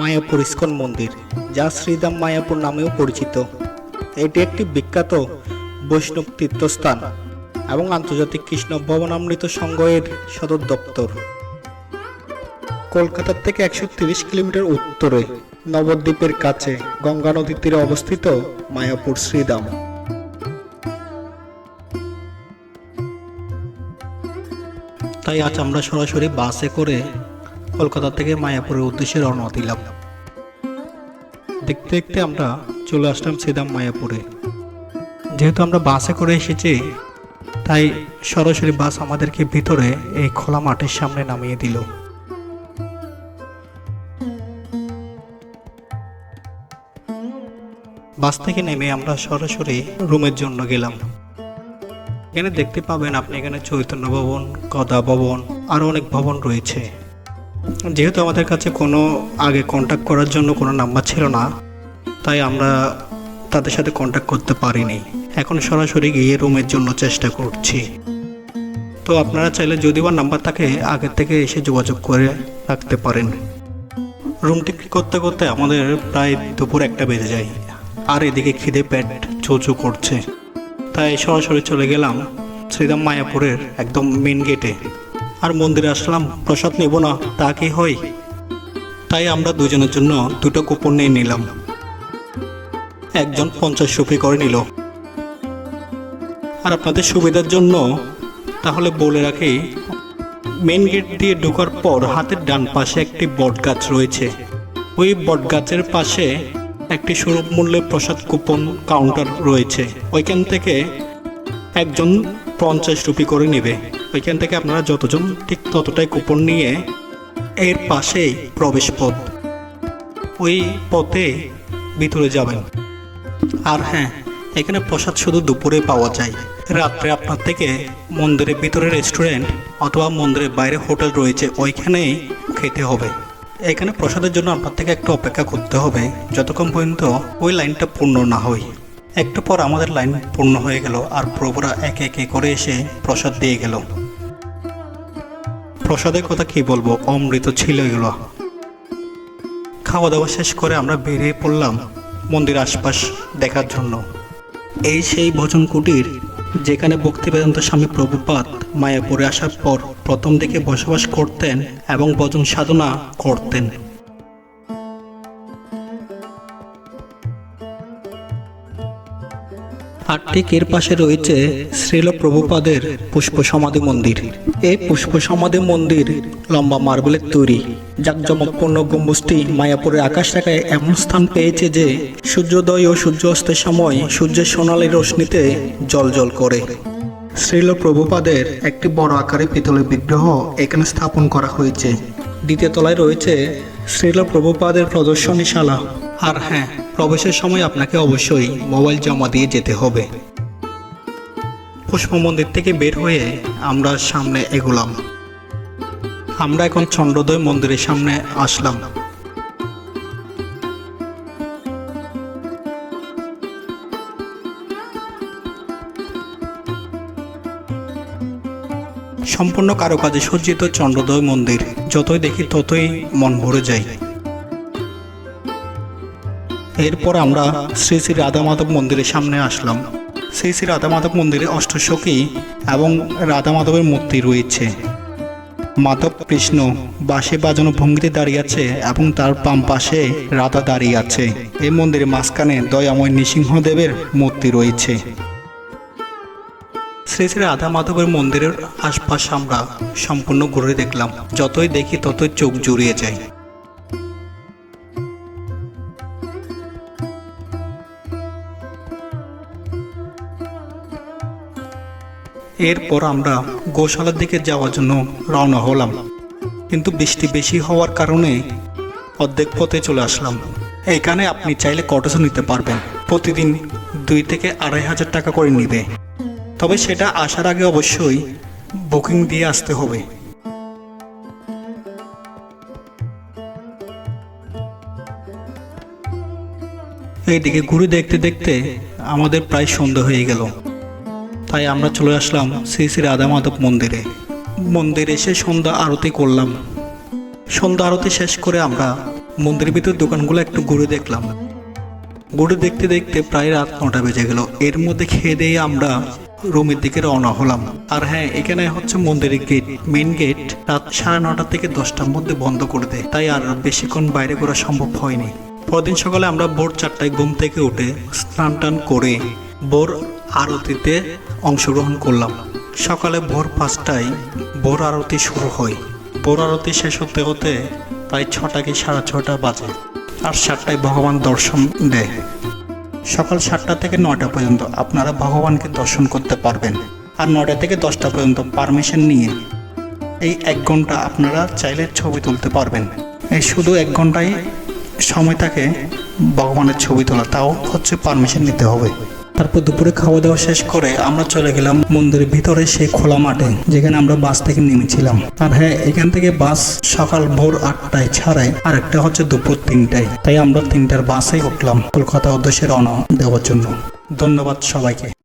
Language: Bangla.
মায়াপুর ইস্কন মন্দির, যা শ্রীধাম মায়াপুর নামেও পরিচিত। এটি একটি বিখ্যাত বৈষ্ণব তীর্থস্থান এবং আন্তর্জাতিক কৃষ্ণ ভবনামৃত সংঘের সদর দপ্তর। কলকাতার থেকে একশো কিলোমিটার উত্তরে নবদ্বীপের কাছে গঙ্গা নদীর তীরে অবস্থিত মায়াপুর শ্রীধাম। তাই আজ আমরা সরাসরি বাসে করে কলকাতা থেকে মায়াপুরের উদ্দেশ্যে রওনা দিলাম। দেখতে দেখতে আমরা চলে আসলাম শ্রীধাম মায়াপুরে। যেহেতু আমরা বাসে করে এসেছি, তাই সরাসরি বাস আমাদেরকে ভিতরে এই খোলা মাঠের সামনে নামিয়ে দিল। বাস থেকে নেমে আমরা সরাসরি রুমের জন্য গেলাম। এখানে দেখতে পাবেন আপনি এখানে চৈতন্য ভবন, গদা ভবন আরও অনেক ভবন রয়েছে। যেহেতু আমাদের কাছে কোনো আগে কন্ট্যাক্ট করার জন্য কোনো নাম্বার ছিল না, তাই আমরা তাদের সাথে কন্ট্যাক্ট করতে পারিনি। এখন সরাসরি গিয়ে রুমের জন্য চেষ্টা করছি। তো আপনারা চাইলে যদি বা নাম্বার থাকে, আগে থেকে এসে যোগাযোগ করে রাখতে পারেন। রুম টিকিট করতে করতে আমাদের প্রায় দুপুর একটা বেজে যায়। আর এদিকে খিদে পেট চোচু করছে। তাই সরাসরি চলে গেলাম শ্রীরাম মায়াপুরের একদম মেন গেটে আর মন্দিরে আসলাম, প্রসাদ নেব না, তা কি হয়? তাই আমরা দুজনের জন্য দুটো কুপন নিয়ে নিলাম। একজন পঞ্চাশ রুপি করে নিল। আর আপনাদের সুবিধার জন্য, তাহলে বলে রাখি মেন গেট দিয়ে ঢোকার পর হাতের ডান পাশে একটি বট গাছ রয়েছে। ওই বট গাছের পাশে একটি সুলভ মূল্যে প্রসাদ কুপন কাউন্টার রয়েছে। ওইখান থেকে একজন পঞ্চাশ রুপি করে নেবে। ওইখান থেকে আপনারা যতজন, ঠিক ততটাই কুপন নিয়ে এর পাশেই প্রবেশ পথ। ওই পথে ভিতরে যাবেন। আর হ্যাঁ এখানে প্রসাদ শুধু দুপুরে পাওয়া যায়। রাত্রে আপনার থেকে মন্দিরের ভিতরে রেস্টুরেন্ট অথবা মন্দিরের বাইরে হোটেল রয়েছে, ওইখানেই খেতে হবে। এখানে প্রসাদের জন্য আপনার থেকে একটু অপেক্ষা করতে হবে, যতক্ষণ পর্যন্ত ওই লাইনটা পূর্ণ না হয়। একটু পর আমাদের লাইন পূর্ণ হয়ে গেল আর প্রভুরা একে একে করে এসে প্রসাদ দিয়ে গেল। প্রসাদের কথা কি বলব? অমৃত ছিল এগুলো। খাওয়া দাওয়া শেষ করে আমরা বেরিয়ে পড়লাম মন্দির আশপাশ দেখার জন্য। এই সেই ভজন কুটির যেখানে ভক্তি বেদান্ত স্বামী প্রভুপাত মায়াপুরে আসার পর প্রথম দিকে বসবাস করতেন এবং ভজন সাধনা করতেন। আর ঠিক এর পাশে রয়েছে শ্রীল প্রভুপাদের পুষ্প সমাধি মন্দির। এই পুষ্প সমাধি মন্দির লম্বা মার্বেলের তৈরি। জাকজমকপূর্ণ গম্বুজটি মায়াপুরের আকাশ রেখায় এমন স্থান পেয়েছে যে সূর্যোদয় ও সূর্যাস্তের সময় সূর্যের সোনালী রশ্মিতে জল জল করে। শ্রীল প্রভুপাদের একটি বড় আকারে পিতলের বিগ্রহ এখানে স্থাপন করা হয়েছে। দ্বিতীয় তলায় রয়েছে শ্রীল প্রভুপাদের প্রদর্শনীশালা। আর হ্যাঁ প্রবেশের সময় আপনাকে অবশ্যই মোবাইল জমা দিয়ে যেতে হবে। পুষ্প মন্দির থেকে বের হয়ে আমরা সামনে এগোলাম। আমরা এখন চন্দ্রোদয় মন্দিরের সামনে আসলাম। সম্পূর্ণ কারুকাজে সজ্জিত চন্দ্রোদয় মন্দির, যতই দেখি ততই মন ভরে যায়। এরপর আমরা শ্রী শ্রী রাধা মাধব মন্দিরের সামনে আসলাম। শ্রী শ্রী রাধা মাধব মন্দিরে অষ্টসখী এবং রাধা মাধবের মূর্তি রয়েছে। মাধব কৃষ্ণ বাঁশি বাজানো ভঙ্গিতে দাঁড়িয়ে আছে এবং তার বাম পাশে রাধা দাঁড়িয়ে আছে। এই মন্দিরের মাঝখানে দয়াময় নৃসিংহদেবের মূর্তি রয়েছে। শ্রী শ্রী রাধা মাধবের মন্দিরের আশপাশ আমরা সম্পূর্ণ ঘুরে দেখলাম। যতই দেখি ততই চোখ জুড়িয়ে যায়। এরপর আমরা গোশালার দিকে যাওয়ার জন্য রওনা হলাম। কিন্তু বৃষ্টি বেশি হওয়ার কারণে অর্ধেক পথে চলে আসলাম। এখানে আপনি চাইলে কটেজও নিতে পারবেন। প্রতিদিন দুই থেকে আড়াই হাজার টাকা করে নিবে। তবে সেটা আসার আগে অবশ্যই বুকিং দিয়ে আসতে হবে। এইদিকে ঘুরে দেখতে দেখতে আমাদের প্রায় সন্ধ্যা হয়ে গেল। তাই আমরা চলে আসলাম শ্রী শ্রী রাধা মাধব মন্দিরে। মন্দিরে এসে সন্ধ্যা আরতি করলাম। সন্ধ্যা আরতি শেষ করে আমরা মন্দিরের ভিতর দোকানগুলো একটু ঘুরে দেখলাম। ঘুরে দেখতে দেখতে প্রায় রাত নটা বেজে গেল। এর মধ্যে খেয়ে দিয়ে আমরা রুমের দিকে রওনা হলাম। আর হ্যাঁ এখানে হচ্ছে মন্দিরের গেট। মেন গেট রাত সাড়ে নটা থেকে দশটার মধ্যে বন্ধ করে দেয়। তাই আর বেশিক্ষণ বাইরে করা সম্ভব হয়নি। পরদিন সকালে আমরা ভোর চারটায় ঘুম থেকে উঠে স্নান টান করে ভোর আরতিতে অংশগ্রহণ করলাম। সকালে ভোর পাঁচটায় ভোর আরতি শুরু হয়। ভোর আরতি শেষ হতে হতে প্রায় ছটা কি সাড়ে ছটা বাজে আর সাতটায় ভগবান দর্শন দেয়। সকাল সাতটা থেকে নটা পর্যন্ত আপনারা ভগবানকে দর্শন করতে পারবেন আর নটা থেকে দশটা পর্যন্ত পারমিশন নিয়ে এই এক ঘণ্টা আপনারা চাইলে ছবি তুলতে পারবেন। এই শুধু এক ঘন্টায় সময় থাকে ভগবানের ছবি তোলা, তাও হচ্ছে পারমিশন নিতে হবে। তারপর দুপুরে খাওয়া দাওয়া শেষ করে আমরা চলে গেলাম মন্দিরের ভিতরে সেই খোলা মাঠে, যেখানে আমরা বাস থেকে নেমেছিলাম। আর হ্যাঁ এখান থেকে বাস সকাল ভোর আটটায় ছাড়ায় আর একটা হচ্ছে দুপুর তিনটায়। তাই আমরা তিনটার বাসে উঠলাম। কলকাতা উদ্দেশ্যে রওনা দেওয়ার জন্য। ধন্যবাদ সবাইকে।